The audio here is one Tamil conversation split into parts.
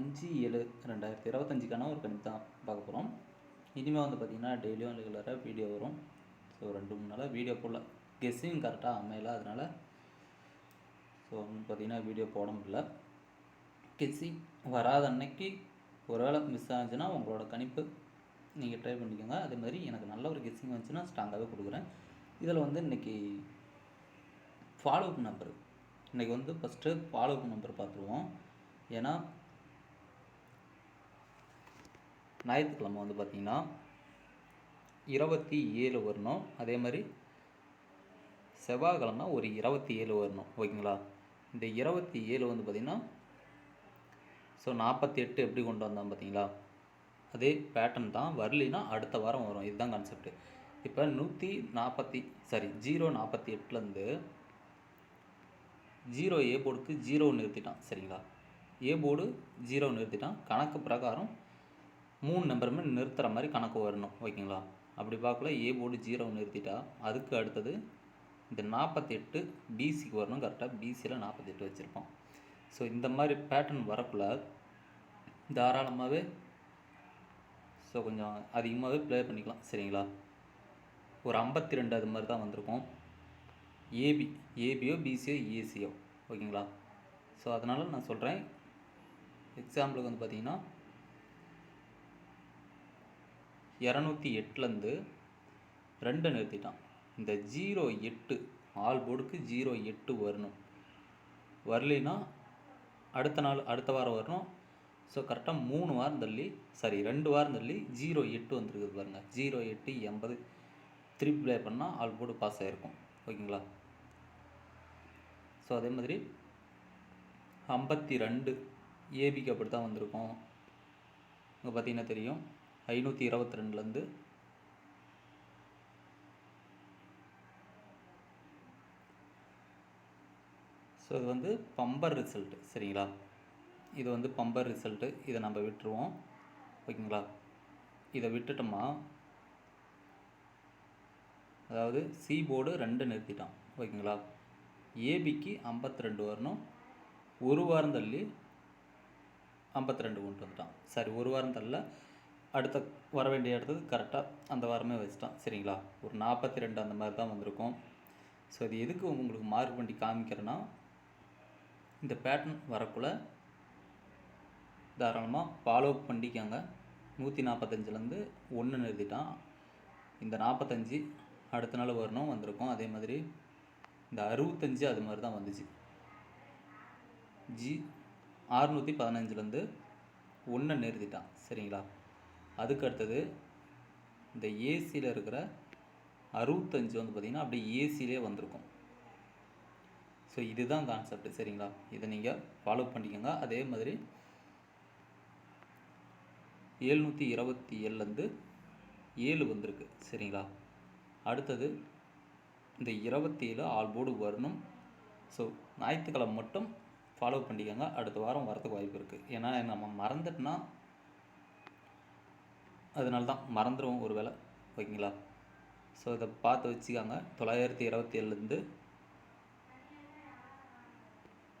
அஞ்சு ஏழு ரெண்டாயிரத்தி இருபத்தஞ்சிக்கான ஒரு கணிப்பு தான் பார்க்க போகிறோம் இனிமேல் வந்து பார்த்திங்கன்னா டெய்லியும் ரெகுலராக வீடியோ வரும். ஸோ ரெண்டு மூணு நாளாக வீடியோ போடல. கெஸ்ஸையும் கரெக்டாக அமையல அதனால் ஸோ வந்து பார்த்திங்கன்னா வீடியோ போட முடியல. கெஸ்ஸிங் வராத அன்னைக்கு ஒருவேளை மிஸ் ஆச்சுன்னா உங்களோட கணிப்பு நீங்கள் ட்ரை பண்ணிக்கோங்க. அதே மாதிரி எனக்கு நல்ல ஒரு கெஸ்ஸிங் வந்துச்சுன்னா ஸ்ட்ராங்காகவே கொடுக்குறேன். இதில் வந்து இன்றைக்கி ஃபாலோ அப் நம்பர் இன்றைக்கி வந்து ஃபஸ்ட்டு ஃபாலோ அப் நம்பர் பார்த்துருவோம். ஏன்னா ஞாயிற்றுக்கிழமை வந்து பார்த்திங்கன்னா இருபத்தி ஏழு வரணும். அதே மாதிரி செவ்வாய்க்கிழமை ஒரு இருபத்தி ஏழு வரணும். ஓகேங்களா? இந்த இருபத்தி ஏழு வந்து பார்த்திங்கன்னா ஸோ நாற்பத்தி எட்டு எப்படி கொண்டு வந்தோம் பார்த்தீங்களா? அதே பேட்டர்ன் தான் வரலினா அடுத்த வாரம் வரும். இதுதான் கான்செப்ட் இப்போ நூற்றி நாற்பத்தி சாரி ஜீரோ நாற்பத்தி எட்டுலேருந்து ஜீரோ ஏ போர்டுக்கு ஜீரோ நிறுத்திட்டான். சரிங்களா? ஏ போர்டு ஜீரோ நிறுத்திட்டான். கணக்கு பிரகாரம் மூணு நம்பருமே நிறுத்துகிற மாதிரி கணக்கு வரணும் ஓகேங்களா? அப்படி பார்க்கல ஏ போர்டு ஜீரோ நிறுத்திட்டா அதுக்கு அடுத்தது இந்த நாற்பத்தெட்டு பிசிக்கு வரணும் கரெக்டாக பிசியில் நாற்பத்தெட்டு வச்சுருப்போம். ஸோ இந்த மாதிரி பேட்டர்ன் வரக்குள்ள தாராளமாகவே ஸோ கொஞ்சம் அதிகமாகவே ப்ளே பண்ணிக்கலாம் சரிங்களா? ஒரு ஐம்பத்தி ரெண்டு அது மாதிரி தான் வந்திருக்கும். ஏபி ஏபியோ பிசியோ ஏசியோ ஓகேங்களா? ஸோ அதனால் நான் சொல்கிறேன் எக்ஸாம்பிளுக்கு வந்து பார்த்திங்கன்னா இரநூத்தி எட்டுலேருந்து ரெண்டு நிறுத்திட்டான். இந்த ஜீரோ எட்டு ஆல் போர்டுக்கு ஜீரோ எட்டு வரணும். வரலைன்னா அடுத்த நாள் அடுத்த வாரம் வரணும். ஸோ கரெக்டாக மூணு வாரம் தள்ளி சாரி ரெண்டு வாரம் தள்ளி ஜீரோ எட்டு வந்துருக்குது பாருங்கள் ஜீரோ எட்டு எண்பது. திருப்பி ப்ளே பண்ணால் ஆல் போர்டு பாஸ் ஆகிருக்கும் ஓகேங்களா? ஸோ அதே மாதிரி ஐம்பத்தி ரெண்டு ஏபிக்கு அப்படி தான் வந்திருக்கும். இங்கே பார்த்தீங்கன்னா தெரியும். ஐநூற்றி இருபத்தி ரெண்டுலேருந்து ஸோ இது வந்து பம்பர் ரிசல்ட்டு சரிங்களா? இது வந்து பம்பர் ரிசல்ட்டு இதை நம்ம விட்டுருவோம். ஓகேங்களா? இதை விட்டுட்டோமா அதாவது சி போர்டு ரெண்டு நிறுத்திட்டான். ஓகேங்களா? ஏபிக்கு ஐம்பத்தி ரெண்டு வரணும். ஒரு வாரம் தள்ளி ஐம்பத்தி ரெண்டு கொண்டு வந்துட்டான். சரி ஒரு வாரம் தள்ள அடுத்த வர வேண்டிய இடத்துக்கு கரெக்டாக அந்த வாரமே வச்சுட்டான். சரிங்களா? ஒரு நாற்பத்தி ரெண்டு அந்த மாதிரி தான் வந்திருக்கும். ஸோ இது எதுக்கு உங்களுக்கு மார்க் பண்ணி காமிக்கிறேன்னா இந்த பேட்டர்ன் வரக்குள்ள தாராளமாக ஃபாலோ பண்ணிக்காங்க. நூற்றி நாற்பத்தஞ்சிலேருந்து ஒன்று நிறுத்திட்டான் இந்த நாற்பத்தஞ்சு அடுத்த நாள் வரணும் வந்திருக்கும். அதே மாதிரி இந்த அறுபத்தஞ்சு அது மாதிரி தான் வந்துச்சு. ஜி ஆறுநூற்றி பதினஞ்சுலேருந்து ஒன்றை நிறுத்திட்டான் சரிங்களா? அதுக்கு அடுத்தது இந்த ஏசியில் இருக்கிற அறுபத்தஞ்சு வந்து பார்த்திங்கன்னா அப்படியே ஏசிலே வந்திருக்கும். ஸோ இதுதான் கான்செப்ட் சரிங்களா? இதை நீங்கள் ஃபாலோ பண்ணிக்கோங்க. அதே மாதிரி ஏழ்நூற்றி இருபத்தி ஏழுலேருந்து ஏழு வந்திருக்கு சரிங்களா? அடுத்தது இந்த இருபத்தி ஏழு ஆல் போர்டு வரணும். ஸோ ஞாயிற்றுக்கிழமை மட்டும் ஃபாலோ பண்ணிக்கோங்க. அடுத்த வாரம் வரதுக்கு வாய்ப்பு இருக்குது ஏன்னா நம்ம மறந்துட்டுனா அதனால தான் மறந்துடுவோம் ஒரு வேளை ஓகேங்களா? ஸோ இதை பார்த்து வச்சுக்காங்க. தொள்ளாயிரத்தி இருபத்தி ஏழுலேருந்து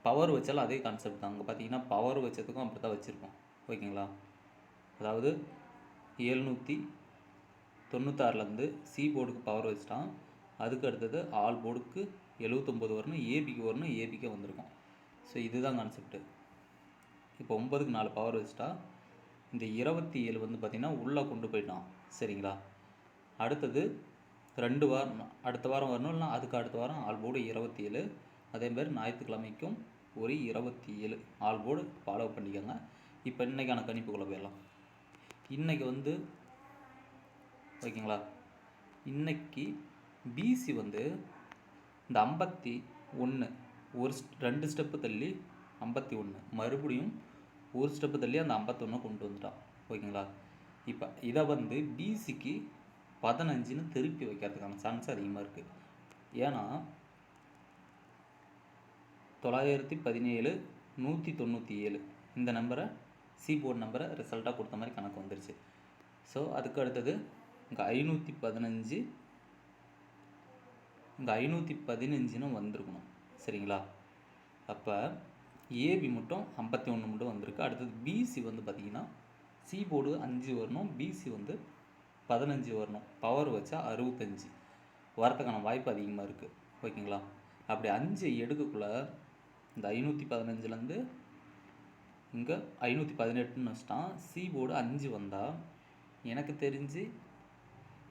பவர் வச்சாலும் அதே கான்செப்ட் தான். அங்கே பார்த்தீங்கன்னா பவர் வச்சதுக்கும் அப்படி தான் வச்சுருப்போம். ஓகேங்களா? அதாவது எழுநூற்றி தொண்ணூத்தாறுலேருந்து சி போர்டுக்கு பவர் வச்சுட்டான். அதுக்கு அடுத்தது ஆல் போர்டுக்கு எழுவத்தொம்போது வரணும் ஏபிக்கு வரணும் ஏபிக்கே வந்திருக்கும். ஸோ இதுதான் கான்செப்ட்டு இப்போ ஒம்பதுக்கு நாலு பவர் வச்சுட்டா இந்த இருபத்தி ஏழு வந்து பார்த்திங்கன்னா உள்ளே கொண்டு போயிட்டான். சரிங்களா? அடுத்தது ரெண்டு வாரம் அடுத்த வாரம் வரணும் இல்லைனா அதுக்கு அடுத்த வாரம் ஆல் போர்டு இருபத்தி ஏழு. அதேமாதிரி ஞாயிற்றுக்கிழமைக்கும் ஒரு இருபத்தி ஏழு ஆல் போர்டு ஃபாலோ பண்ணிக்கோங்க. இப்போ இன்றைக்கான கணிப்புக்குள்ளே போயிடலாம். இன்றைக்கி வந்து ஓகேங்களா? இன்னைக்கு பிசி வந்து இந்த ஐம்பத்தி ஒன்று ஒரு ரெண்டு ஸ்டெப்பு தள்ளி ஐம்பத்தி ஒன்று. மறுபடியும் ஒரு ஸ்டெப்பு தள்ளி அந்த ஐம்பத்தொன்று கொண்டு வந்துட்டான். ஓகேங்களா? இப்போ இதை வந்து பிசிக்கு பதினஞ்சுன்னு திருப்பி வைக்கிறதுக்கான சான்ஸ் அதிகமாக இருக்குது ஏன்னா தொள்ளாயிரத்தி பதினேழு நூற்றி தொண்ணூற்றி ஏழு இந்த நம்பரை சி போர்டு நம்பரை ரிசல்ட்டாக கொடுத்த மாதிரி கணக்கு வந்துருச்சு. ஸோ அதுக்கு அடுத்தது இங்கே ஐநூற்றி பதினஞ்சு இங்கே ஐநூற்றி பதினஞ்சுன்னு வந்திருக்கணும். சரிங்களா? அப்போ ஏபி மட்டும் ஐம்பத்தி ஒன்று மட்டும் வந்திருக்கு. அடுத்தது பிசி வந்து பார்த்திங்கன்னா சி போர்டு அஞ்சு வரணும் பிசி வந்து பதினஞ்சு வரணும். பவர் வச்சா அறுபத்தஞ்சு. வரத்துக்கான வாய்ப்பு அதிகமாக இருக்குது ஓகேங்களா? அப்படி அஞ்சு எடுக்கக்குள்ள இந்த ஐநூற்றி பதினஞ்சுலேருந்து இங்கே ஐநூற்றி பதினெட்டுன்னு வச்சிட்டான். சி போர்டு அஞ்சு வந்தால் எனக்கு தெரிஞ்சு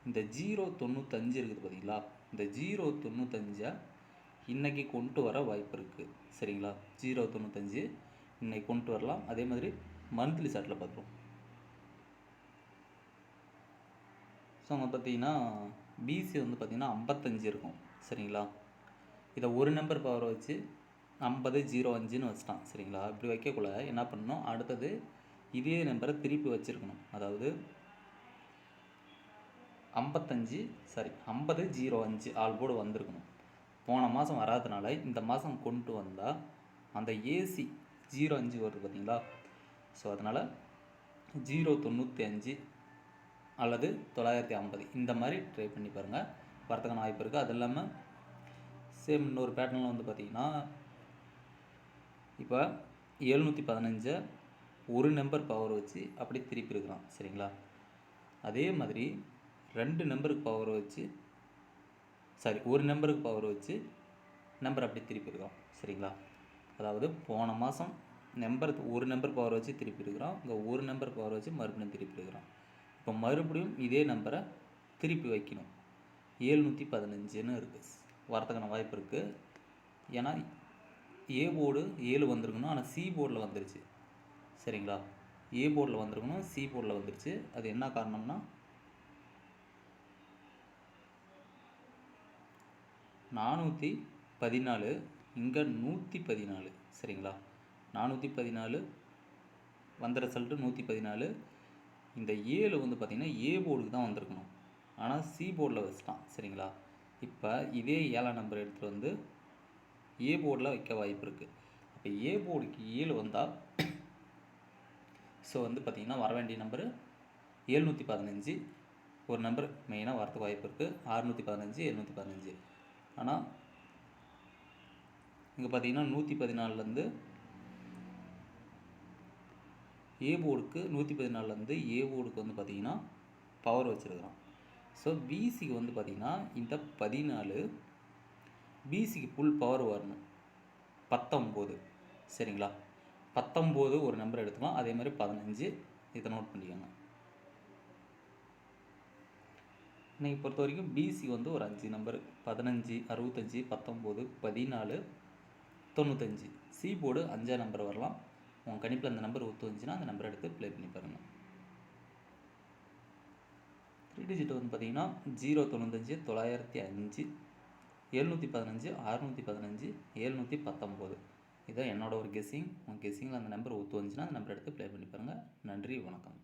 இந்த ஜீரோ தொண்ணூத்தஞ்சு இருக்குது பார்த்தீங்களா இந்த ஜீரோ தொண்ணூத்தஞ்சை இன்றைக்கி கொண்டு வர வாய்ப்பு இருக்குது சரிங்களா? ஜீரோ தொண்ணூத்தஞ்சு. இன்னைக்கு கொண்டு வரலாம். அதே மாதிரி மந்த்லி சார்ட்டில் பார்த்துருவோம். ஸோ அங்கே பார்த்தீங்கன்னா பிசி வந்து பார்த்திங்கன்னா ஐம்பத்தஞ்சு இருக்கும். சரிங்களா? இதை ஒரு நம்பர் பவர் வச்சு ஐம்பது ஜீரோ அஞ்சுன்னு வச்சிட்டான். சரிங்களா? இப்படி வைக்கக்குள்ள என்ன பண்ணணும்? அடுத்தது இதே நம்பரை திருப்பி வச்சுருக்கணும். அதாவது ஐம்பத்தஞ்சு சாரி ஐம்பது ஜீரோ அஞ்சு ஆல் போர்டு வந்திருக்கணும். போன மாதம் வராதனால இந்த மாதம் கொண்டு வந்தால் அந்த ஏசி ஜீரோ அஞ்சு வருது பார்த்தீங்களா ஸோ அதனால் ஜீரோ தொண்ணூற்றி அஞ்சு அல்லது தொள்ளாயிரத்தி ஐம்பது. இந்த மாதிரி ட்ரை பண்ணி பாருங்கள் வரத்துக்கான வாய்ப்பு இருக்குது அது இல்லாமல் சேம் இன்னொரு பேட்டர்னில் வந்து பார்த்தீங்கன்னா இப்போ எழுநூற்றி பதினஞ்சை ஒரு நம்பர் பவர் வச்சு அப்படி திருப்பி இருக்கிறான். சரிங்களா? அதே மாதிரி ரெண்டு நம்பருக்கு பவர் வச்சு சாரி ஒரு நம்பருக்கு பவர் வச்சு நம்பர் அப்படி திருப்பி இருக்கிறோம். சரிங்களா? அதாவது போன மாதம் நம்பர் ஒரு நம்பர் பவர் வச்சு திருப்பி இருக்கிறோம். இங்கே ஒரு நம்பர் பவர் வச்சு மறுபடியும் திருப்பி இருக்கிறோம். இப்போ மறுபடியும் இதே நம்பரை திருப்பி வைக்கணும். ஏழ்நூற்றி பதினஞ்சுன்னு இருக்குது வரத்துக்கான வாய்ப்பு இருக்குது ஏன்னா ஏ போர்டு ஏழு வந்திருக்கணும். ஆனால் சி போர்டில் வந்துருச்சு. சரிங்களா? ஏ போர்டில் வந்திருக்கணும். சி போர்டில் வந்துருச்சு. அது என்ன காரணம்னா நானூற்றி பதினாலு இங்கே நூற்றி பதினாலு. சரிங்களா? நானூற்றி பதினாலு வந்த ரிசல்ட்டு நூற்றி பதினாலு. இந்த ஏழு வந்து பார்த்திங்கன்னா ஏ போர்டுக்கு தான் வந்திருக்கணும். ஆனால் சி போர்டில் வச்சுட்டான். சரிங்களா? இப்போ இதே ஏழாம் நம்பர் எடுத்துகிட்டு வந்து ஏ போர்டில் வைக்க வாய்ப்பு இருக்குது அப்போ ஏ போர்டுக்கு ஏழு வந்தால் ஸோ வந்து பார்த்திங்கன்னா வர வேண்டிய நம்பரு ஏழ்நூற்றி பதினஞ்சு. ஒரு நம்பர் மெயினாக வரதுக்கு வாய்ப்பு இருக்குது அறுநூற்றி பதினஞ்சு எழுநூற்றி பதினஞ்சு. ஆனால் இங்கே பார்த்தீங்கன்னா நூற்றி பதினாலுலேருந்து ஏ போர்டுக்கு நூற்றி பதினாலுலேருந்து ஏ போர்டுக்கு வந்து பார்த்தீங்கன்னா பவர் வச்சுருக்குறான் ஸோ பிசிக்கு வந்து பார்த்திங்கன்னா இந்த பதினாலு பிசிக்கு ஃபுல் பவர் வரணும். பத்தொம்போது. சரிங்களா? பத்தொம்போது ஒரு நம்பர் எடுத்துக்கலாம். அதே மாதிரி பதினஞ்சு இதை நோட் பண்ணிக்கோங்க. இன்றைக்கி பொறுத்த வரைக்கும் பிசி வந்து ஒரு அஞ்சு நம்பர் பதினஞ்சு அறுபத்தஞ்சி பத்தொம்போது பதினாலு தொண்ணூத்தஞ்சு. சி போர்டு அஞ்சாம் நம்பர் வரலாம். உங்கள் கணிப்பில் அந்த நம்பர் ஒத்து வந்துச்சுன்னா அந்த நம்பர் எடுத்து ப்ளே பண்ணி பாருங்கள் த்ரீ டிஜிட் வந்து பார்த்தீங்கன்னா ஜீரோ தொண்ணூத்தஞ்சு தொள்ளாயிரத்தி அஞ்சு எழுநூற்றி பதினஞ்சு அறுநூற்றி பதினஞ்சு எழுநூற்றி பத்தொம்போது. இதான் என்னோட ஒரு கெஸ்ஸிங் உங்கள் கெஸ்ஸிங்கில் அந்த நம்பர் ஒத்து வந்துச்சுன்னா அந்த நம்பர் எடுத்து ப்ளே பண்ணி பாருங்கள் நன்றி வணக்கம்.